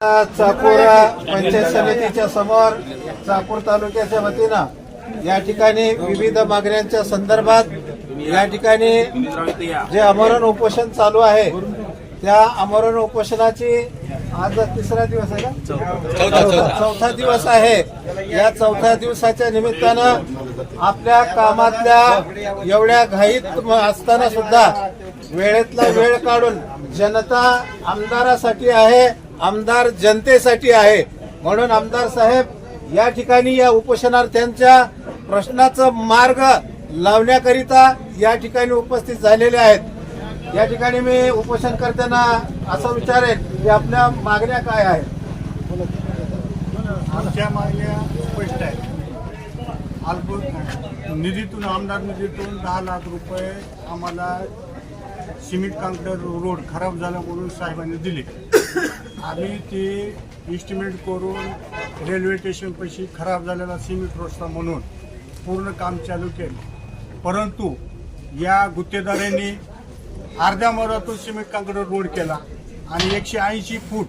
चाकूर पंचायत समितीच्या समोर चाकूर तालुक्याच्या वतीनं या ठिकाणी विविध मागण्यांच्या संदर्भात या ठिकाणी जे आमरण उपोषण चालू आहे त्या आमरण उपोषणाची आज तिसरा दिवस आहे का? चौथा चौथा. दिवस आहे. या चौथ्या दिवसाच्या निमित्तानं आपल्या कामातल्या एवढ्या घाईत असताना सुद्धा वेळेतला वेळ काढून जनता आमदारासाठी आहे. आमदार जनतेसाठी आहे. म्हणून आमदार साहेब या ठिकाणी या उपोषणार्थ्यांच्या प्रश्नाचं मार्ग लावण्याकरिता या ठिकाणी उपस्थित झालेले आहेत. या ठिकाणी मी उपोषण करताना असं विचारेन की आपल्या मागण्या काय आहेत. आमच्या मागण्या स्पष्ट आहेत. अल्प निधीतून आमदार निधीतून दहा लाख रुपये आम्हाला सिमेंट काँक्रीट रोड खराब झाला म्हणून साहेबांनी दिले. आम्ही ती इस्टिमेट करून रेल्वे स्टेशनपाशी खराब झालेला सिमेंट रस्ता म्हणून पूर्ण काम चालू केलं. परंतु या गुत्तेदारांनी अर्ध्या मरातून सिमेंट काँक्रीट रोड केला आणि एकशे ऐंशी फूट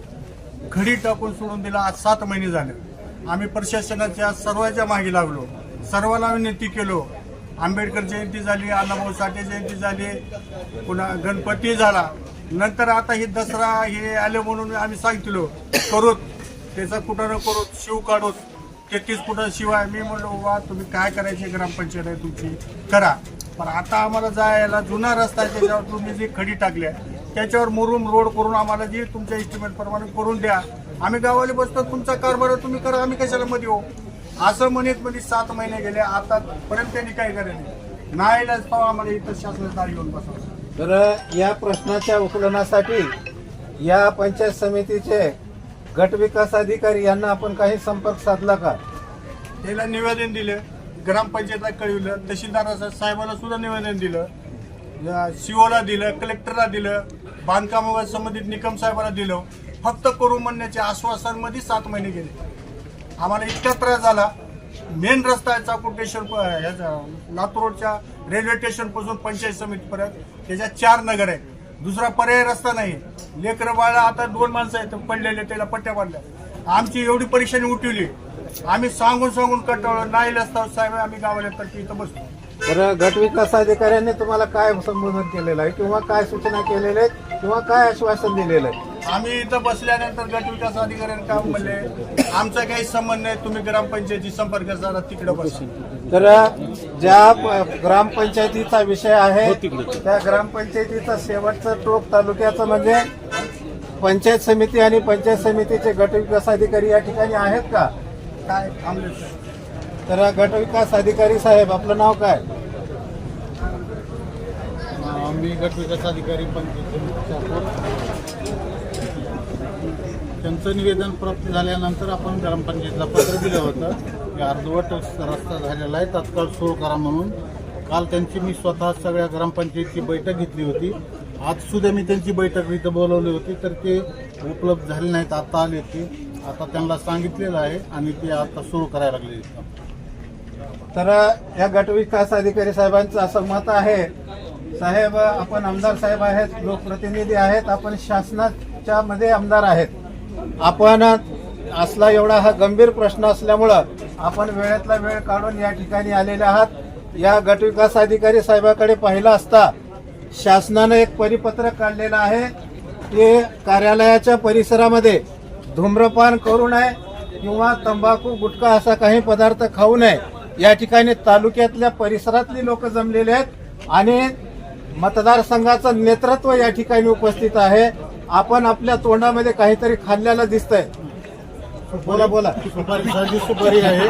खडी टाकून सोडून दिला. आज सात महिने झाले. आम्ही प्रशासनाच्या सर्वांच्या मागे लागलो. सर्वांना विनंती केलो. आंबेडकर जयंती झाली अण्णाभाऊ साठे जयंती झाली पुन्हा गणपती झाला. नंतर आता ही दसरा हे आले म्हणून आम्ही सांगितलो करूत. त्याचा कुठं न करूत शिव काढूत. तेहतीस कुठं शिवाय मी म्हणलो वा तुम्ही काय करायचे? ग्रामपंचायत आहे तुमची. करा. पण आता आम्हाला जायला जुना रस्ता आहे त्याच्यावर तुम्ही जी खडी टाकल्या त्याच्यावर मुरुम रोड करून आम्हाला जी तुमच्या इस्टिमेट प्रमाणे करून द्या. आम्ही गावाला बसतो तुमचा कारभार तुम्ही करा आम्ही कशाला मध्ये हो असं म्हणत म्हणजे सात महिने गेले आतापर्यंत त्यांनी काय करायला नाही. पाव आम्हाला इथं शासनात येऊन घेऊन बसवलं. तर या प्रश्नाच्या उकलनासाठी या पंचायत समितीचे गट विकास अधिकारी यांना आपण काही संपर्क साधला का? त्याला निवेदन दिलं. ग्रामपंचायतला कळविलं. तहसीलदार साहेबाला सुद्धा निवेदन दिलं. सीओला दिलं कलेक्टरला दिलं बांधकामावर संबंधित निकम साहेबाला दिलं. फक्त करू म्हणण्याच्या आश्वासनमध्ये सात महिने गेले. आम्हाला इतका त्रास झाला. मेन रस्ता आहे चाकुटेश्वर प- ह्याचा लातूर रोडच्या रेल्वे स्टेशनपासून पंचायत समितीपर्यंत त्याच्यात चार नगर आहेत. दुसरा पर्याय रस्ता नाही. लेकरं बाळा आता दोन माणसं आहेत पडलेले त्याला पट्ट्या पडल्या आमची एवढी परेशानी उठवली. आम्ही सांगून सांगून कटाळलं नाही रस्ता साहेब आम्ही गावाला तर इथं बसतो. तर गटविकास अधिकाऱ्यांनी तुम्हाला काय संबोधन केलेलं आहे? किंवा काय सूचना केलेल्या आहेत? किंवा काय आश्वासन दिलेलं आहे? आम्ही इथं बसल्यानंतर गट विकास अधिकाऱ्यांनी काय म्हणले. आमचा काही संबंध नाही तुम्ही ग्रामपंचायती संपर्क साधा तिकडे बसा. तर ज्या प- ग्रामपंचायतीचा विषय आहे त्या ग्रामपंचायतीचा शेवटचं टोक तालुक्याचं म्हणजे पंचायत समिती आणि पंचायत समितीचे गट विकास अधिकारी या ठिकाणी आहेत का? काय थांबले. तर गट विकास अधिकारी साहेब आपलं नाव काय? मी गट विकास अधिकारी पंचायत त्यांचं निवेदन प्राप्त झाल्यानंतर आपण ग्रामपंचायतीला पत्र दिलं होतं. की अर्धवट रस्ता झालेला आहे तात्काळ सुरू करा म्हणून. काल त्यांची मी स्वतः सगळ्या ग्रामपंचायतची बैठक घेतली होती. आज सुद्धा मी त्यांची बैठक इथं बोलवली होती तर ते उपलब्ध झाले नाहीत आता आले ते. आता त्यांना सांगितलेलं आहे आणि ते आता सुरू करायला लागले तर या गटविकास अधिकारी साहेबांचं असं मत आहे. साहेब आपण आमदार साहेब आहेत लोकप्रतिनिधी आहेत आपण शासनाच्या मध्ये आमदार आहेत. आपण असला एवढा हा गंभीर प्रश्न असल्यामुळं आपण वेळेतला वेळ काढून या ठिकाणी आलेले आहात. या गटविकास अधिकारी साहेबाकडे पाहिलं असता शासनानं एक परिपत्रक काढलेलं आहे. की कार्यालयाच्या परिसरामध्ये धूम्रपान करू नये किंवा तंबाखू गुटखा असा काही पदार्थ खाऊ नये. या ठिकाणी तालुक्यातल्या परिसरातली लोक जमलेले आहेत आणि मतदारसंघाचं नेतृत्व या ठिकाणी उपस्थित आहे. आपण आपल्या तोंडामध्ये काहीतरी खाल्ल्याला दिसतंय बोला बोला सुपारी साधी सुपारी आहे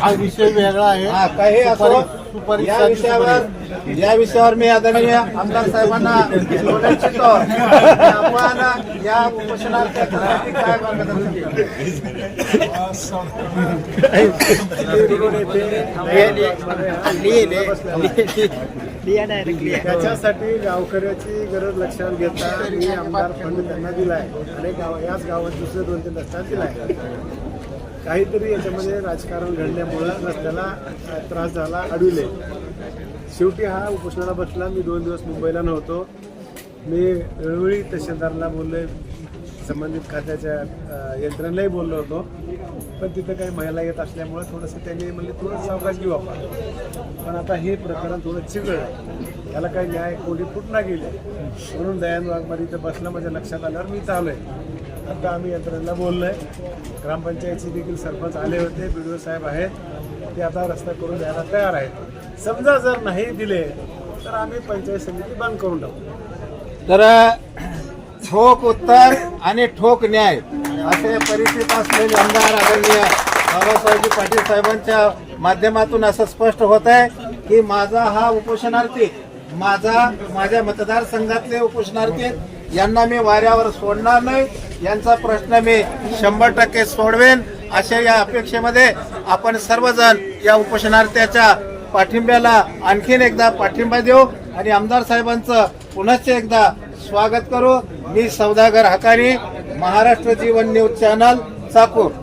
हा विषय वेगळा आहे हा काही असो सुपारी- या विषयावर या विषयावर मी आदरणीय आमदार साहेबांना बोलू इच्छितो की आपण या उपोषणार्थी काय मार्गदर्शन केलं? त्याच्यासाठी गावकऱ्याची गरज लक्षात घेता मी आमदार फंड त्यांना दिलाय. आणि गाव याच गावात दुसरे दोन तीन रस्त्यात दिलाय. काहीतरी याच्यामध्ये राजकारण घडल्यामुळं रस्त्याला त्रास झाला अडविले. शेवटी हा उपोषणाला बसला. मी दोन दिवस मुंबईला नव्हतो. मी वेळोवेळी तहसीलदारला बोलले संबंधित खात्याच्या यंत्रणेलाही बोललो होतो. पण तिथं काही महिला येत असल्यामुळे थोडंसं त्यांनी म्हणले थोडं सावकाश घेऊ आपण पण आता हे प्रकरण थोडं चिघळ याला काही न्याय कोणी फुटना गेले. म्हणून दयान वाघमारी इथं बसलं माझ्या लक्षात आल्यावर मी चालू आहे आता आम्ही यंत्रणेला आहे ग्रामपंचायतचे देखील सरपंच आले होते. बी साहेब आहेत. ते आता रस्ता करून द्यायला तयार आहेत. समजा जर नाही दिले तर आम्ही पंचायत समिती बंद करून टाकू. तर ठोक उत्तर आणि ठोक न्याय. असे परिस्थित असलेले आमदार आदरणीय बाबासाहेबजी पाटील साहेबांच्या माध्यमातून असं स्पष्ट होत आहे की माझा हा उपोषणार्थी माझा माझ्या मतदारसंघातले उपोषणार्थी यांना मी वाऱ्यावर सोडणार नाही. यांचा प्रश्न मी शंभर टक्के सोडवेन. अशा या अपेक्षेमध्ये आपण सर्वजण या उपोषणार्थ्याच्या पाठिंब्याला आणखीन एकदा पाठिंबा देऊ आणि आमदार साहेबांचं पुनश्च एकदा स्वागत करू. मी सौदागर हकानी महाराष्ट्र जीवन न्यूज चॅनल चाकूर.